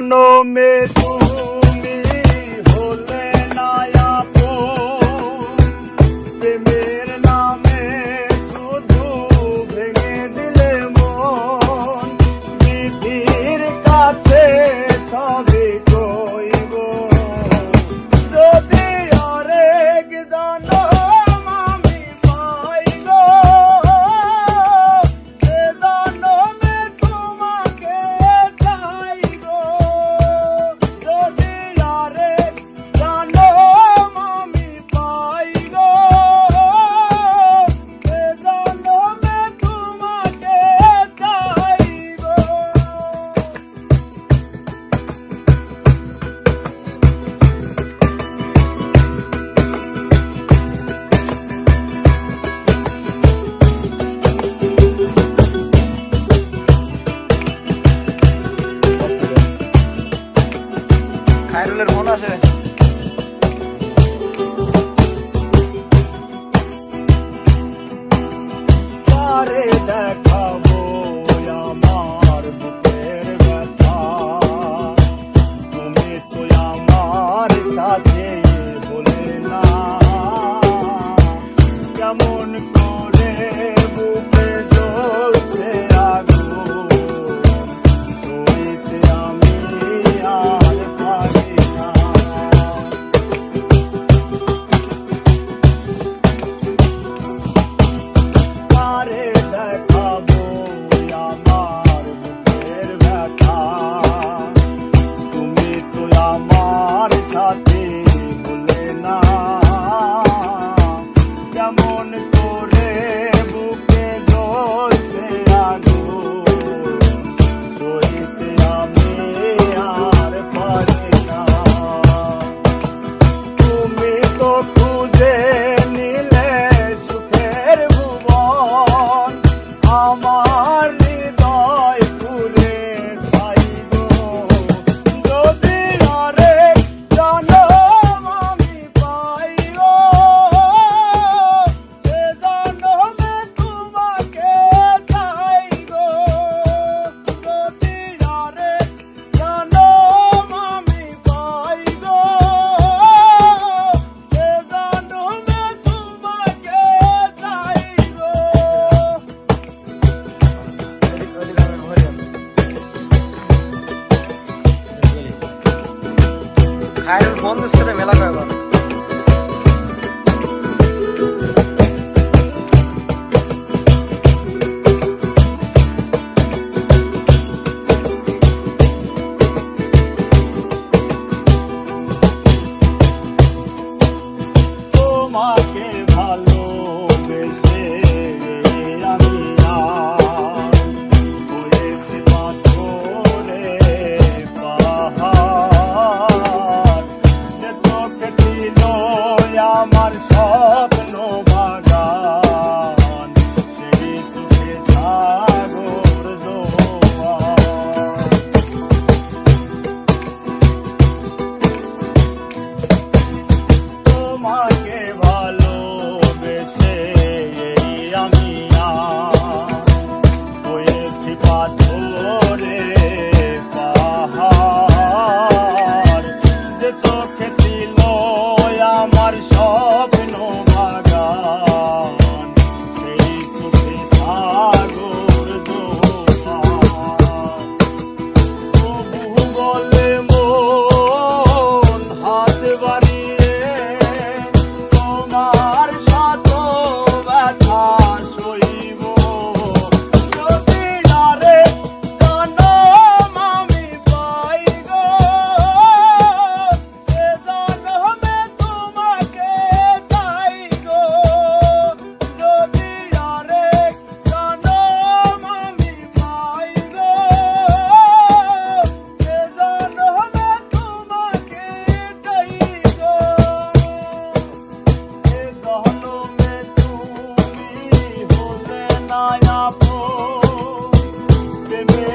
জনমে খায়রুলের ফোন আছে। তারে I'm on is hard. Yağmur demir